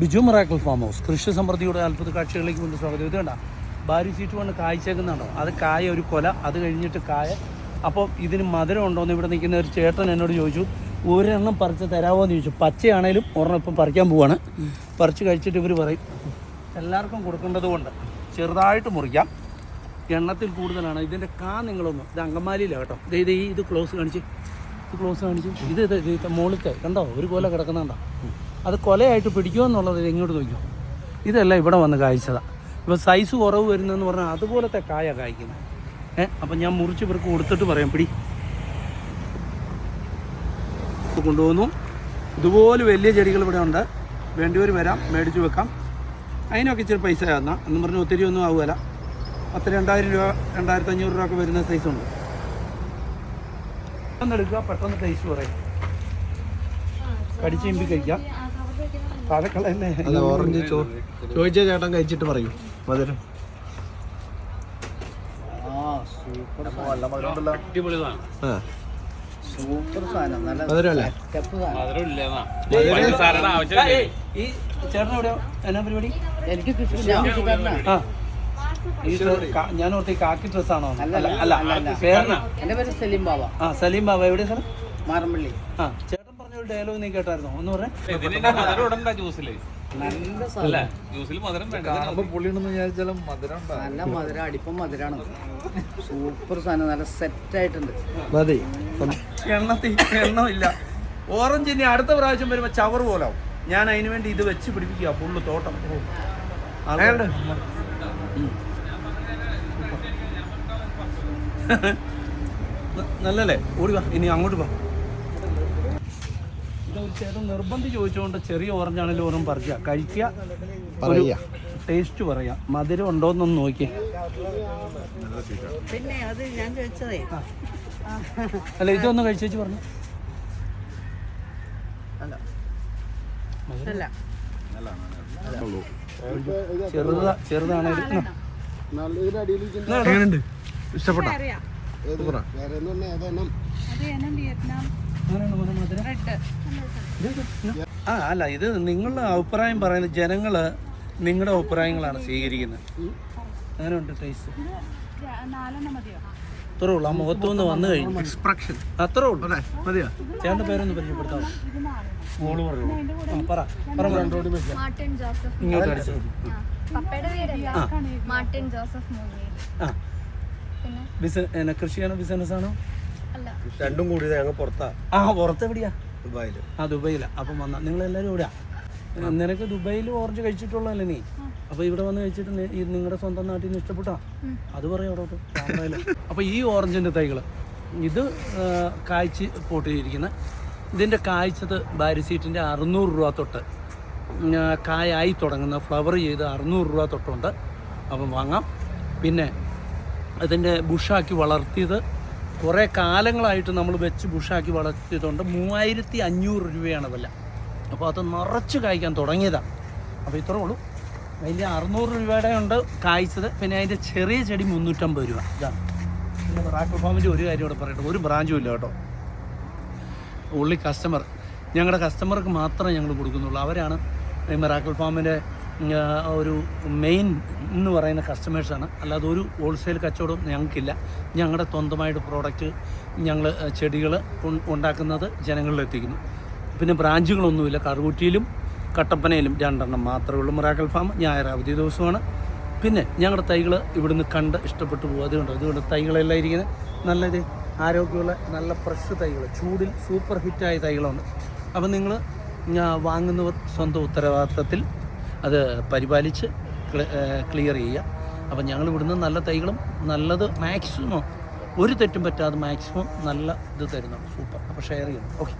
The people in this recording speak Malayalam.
Biju Marakkal farm house. കൃഷി സമൃദ്ധിയുടെ അത്ഭുത കാഴ്ചകളിലേക്ക് കൊണ്ട് സ്വാഗതം. ഇത് കണ്ട ഭാര്യ സീറ്റ് കൊണ്ട് കായ്ച്ചേക്കുന്നുണ്ടോ? അത് കായ ഒരു കൊല അത് കഴിഞ്ഞിട്ട് കായ. അപ്പോൾ ഇതിന് മധുരം ഉണ്ടോയെന്ന് ഇവിടെ നിൽക്കുന്ന ഒരു ചേട്ടൻ എന്നോട് ചോദിച്ചു ഒരെണ്ണം പറിച്ച് തരാമോ എന്ന് ചോദിച്ചു. പച്ചയാണേലും ഒരെണ്ണം ഇപ്പം പറിക്കാൻ പോവാണ്. പറിച്ച് കഴിച്ചിട്ട് ഇവർ പറയും എല്ലാവർക്കും കൊടുക്കേണ്ടത് കൊണ്ട് ചെറുതായിട്ട് മുറിക്കാം. എണ്ണത്തിൽ കൂടുതലാണ്. ഇതിന്റെ കാ നിങ്ങളൊന്നും ഇത് അങ്കമാലിയിലാണ് കേട്ടോ. ഇത് ഇത് ക്ലോസ് കാണിച്ച്. ഇത് ക്ലോസ് കാണിച്ച്. ഇത് ഇത് മുകളിലത്തെ കണ്ടോ? ഒരു കൊല കിടക്കുന്നുണ്ടോ? അത് കൊലയായിട്ട് പിടിക്കുമോ എന്നുള്ളത് എങ്ങോട്ട് നോക്കിയോ ഇതല്ല ഇവിടെ വന്ന് കായ്ച്ചതാണ് ഇപ്പോൾ സൈസ് കുറവ് വരുന്നതെന്ന് പറഞ്ഞാൽ അതുപോലത്തെ കായ കായ്ക്കുന്നത് ഏ അപ്പം ഞാൻ മുറിച്ച് ഇവർക്ക് കൊടുത്തിട്ട് പറയാം. പിടി. കൊണ്ടുപോകുന്നു ഇതുപോലെ വലിയ ചെടികൾ ഇവിടെ ഉണ്ട്. വേണ്ടിയവർ വരാം മേടിച്ചു വെക്കാം. അതിനൊക്കെ ഇച്ചിരി പൈസ തന്നാൽ എന്ന് പറഞ്ഞാൽ ഒത്തിരി ഒന്നും ആവുകയില്ല. പത്ത് രണ്ടായിരം രൂപ രണ്ടായിരത്തി അഞ്ഞൂറ് രൂപ ഒക്കെ വരുന്ന സൈസ് ഉണ്ട്. പെട്ടെന്ന് എടുക്കുക പെട്ടെന്ന് ടേസ്റ്റ് പറയും. കടിച്ചു ഇമ്പി കഴിക്കാം. അല്ല ഓറഞ്ച് ചോദിച്ച ചേട്ടൻ കഴിച്ചിട്ട് പറയൂ. മധുരം. ആ സൂപ്പർ സാധനം. നല്ല ഈ ചേട്ടൻ എവിടെയോ? എന്നാ പരിപാടി? എനിക്ക് കൃഷി ഞാൻ ഓർത്തി കാക്കി ഡ്രസ്സാണോ? അല്ല, അല്ല. പേരണ പേര് സലീം ബാബ. ആ സലീം ബാബ. എവിടെ സ്ഥലം മാറമ്പള്ളി. ആ ഡയലോഗ് നീ കേട്ടായിരുന്നോ? ഒന്ന് പറഞ്ഞേ. നല്ല സാധനം. കാണുമ്പോ പുള്ളിയുണ്ടെന്ന് വിചാരിച്ചാലും മധുരം നല്ല മധുര അടിപ്പം മധുരാണ്. സൂപ്പർ സാധനം നല്ല സെറ്റ് ആയിട്ടുണ്ട്. മതി. എണ്ണത്തി എണ്ണമില്ല. ഓറഞ്ച് ഇനി അടുത്ത പ്രാവശ്യം വരുമ്പോ ചവർ പോലാവും ഞാൻ അതിനു വേണ്ടി ഇത് വെച്ച് പിടിപ്പിക്കുക ഫുള്ള് തോട്ടം. നല്ലല്ലേ? ഓടി വാ ഇനി അങ്ങോട്ട് വാ. ഇതൊരു ചേട്ടൻ നിർബന്ധം ചോദിച്ചുകൊണ്ട് ചെറിയ ഓറഞ്ചാണെങ്കിലും ഓറഞ്ച് പറിക്കുക. കഴിക്കുക ഒരു. ടേസ്റ്റ് പറയാം മധുരം ഉണ്ടോന്നൊന്ന് നോക്കി പിന്നെ അത് ഞാൻ ചോദിച്ചതേ അല്ല ഇതൊന്ന് കഴിച്ചു പറഞ്ഞു. ചെറുതാ എങ്ങനെയുണ്ട്? ഇഷ്ടപ്പെട്ട? ആ അല്ല ഇത് നിങ്ങളുടെ അഭിപ്രായം പറയുന്ന ജനങ്ങൾ നിങ്ങളുടെ അഭിപ്രായങ്ങളാണ് സ്വീകരിക്കുന്നത്. അങ്ങനെയുണ്ട് ടേസ്റ്റ് അത്രേ ഉള്ളൂ. ആ മുഖത്തുനിന്ന് വന്നു കഴിഞ്ഞു. എക്സ്പ്രഷൻ അത്രേ ഉള്ളൂ. മതിയോ? ചേട്ടന്റെ പേരൊന്ന് പരിചയപ്പെടുത്താമോ? മോൾ പറഞ്ഞു ആ പറ. പറ മോളെ. മാർട്ടിൻ ജോസഫ് ഇങ്ങോട്ട് അടിച്ചു ആ. Martin Joseph movie. ആ. പിന്നെ? ബിസിനസ് കൃഷിയാണോ? ബിസിനസ് ആണോ അല്ല രണ്ടും കൂടി ഞങ്ങൾ പുറത്താ. ആ പുറത്തെവിടെയാ ദുബായിൽ. ആ ദുബായിലാ. അപ്പം വന്ന നിങ്ങൾ എല്ലാരും ഇവിടെ നിനക്ക് ദുബായിൽ ഓറഞ്ച് കഴിച്ചിട്ടുള്ളല്ലേ നീ? അപ്പൊ ഇവിടെ വന്ന് കഴിച്ചിട്ട് ഈ നിങ്ങളുടെ സ്വന്തം നാട്ടിൽ നിന്ന് ഇഷ്ടപ്പെട്ടാ? അത് പറയാം അവിടെ ക്യാമറയിൽ അപ്പോൾ ഈ ഓറഞ്ചിന്റെ തൈകൾ ഇത് കാഴ്ച കായ്ച്ച് പോട്ട് ചെയ്തിരിക്കുന്ന ഇതിന്റെ കായ്ച്ചത് ബാരിസീറ്റിന്റെ അറുന്നൂറ് രൂപ തൊട്ട് കായായി തുടങ്ങുന്ന ഫ്ലവർ ചെയ്ത് അറുന്നൂറ് രൂപ തൊട്ടുണ്ട്. അപ്പം വാങ്ങാം. പിന്നെ അതിന്റെ ബുഷാക്കി വളർത്തിയത് കുറേ കാലങ്ങളായിട്ട് നമ്മൾ വെച്ച് ബുഷാക്കി വളർത്തിയതുകൊണ്ട് മൂവായിരത്തി അഞ്ഞൂറ് രൂപയാണ് വില. അപ്പോൾ അത് നിറച്ച് കായ്ക്കാൻ തുടങ്ങിയതാണ് അപ്പോൾ ഇത്രേ ഉള്ളൂ. വലിയ അറുന്നൂറ് രൂപയുടെ ഉണ്ട് കായ്ച്ചത്. പിന്നെ അതിന്റെ ചെറിയ ചെടി മുന്നൂറ്റമ്പത് രൂപ. ഇതാണ് പിന്നെ റാക്കിൾ ഫാമിന്റെ ഒരു കാര്യം കൂടെ പറയട്ടെ. ഒരു ബ്രാഞ്ചും ഇല്ല കേട്ടോ. ഉള്ളി കസ്റ്റമർ ഞങ്ങളുടെ കസ്റ്റമർക്ക് മാത്രമേ ഞങ്ങൾ കൊടുക്കുന്നുള്ളൂ. അവരാണ് ഈ മെറാക്കൽ ഫാമിന്റെ ഒരു മെയിൻ എന്ന് പറയുന്ന കസ്റ്റമേഴ്സാണ് അല്ലാതെ ഒരു ഹോൾസെയിൽ കച്ചവടം ഞങ്ങൾക്കില്ല. ഞങ്ങളുടെ സ്വന്തമായിട്ട് പ്രോഡക്റ്റ് ഞങ്ങൾ ചെടികൾ ഉണ്ടാക്കുന്നത് ജനങ്ങളിൽ എത്തിക്കുന്നു. പിന്നെ ബ്രാഞ്ചുകളൊന്നുമില്ല. കറുകുറ്റിയിലും കട്ടപ്പനയിലും രണ്ടെണ്ണം മാത്രമേ ഉള്ളൂ. മുറാക്കൽ ഫാം ഞായർ അവധി ദിവസമാണ്. പിന്നെ ഞങ്ങളുടെ തൈകൾ ഇവിടുന്ന് കണ്ട് ഇഷ്ടപ്പെട്ടു പോകും. അതുകൊണ്ട് അതുകൊണ്ട് തൈകളെല്ലാം ഇരിക്കുന്നത് നല്ലത് ആരോഗ്യമുള്ള നല്ല ഫ്രഷ് തൈകൾ ചൂടിൽ സൂപ്പർ ഹിറ്റായ തൈകളുണ്ട് അപ്പം നിങ്ങൾ വാങ്ങുന്നവർ സ്വന്തം ഉത്തരവാദിത്തത്തിൽ അത് പരിപാലിച്ച് ക്ലിയർ ചെയ്യുക. അപ്പം ഞങ്ങൾ ഇവിടുന്ന് നല്ല തൈകളും നല്ലത് മാക്സിമം ഒരു തെറ്റും പറ്റാതെ മാക്സിമം നല്ല ഇത് തരുന്നുണ്ട്. സൂപ്പർ അപ്പോൾ ഷെയർ ചെയ്യണം ഓക്കെ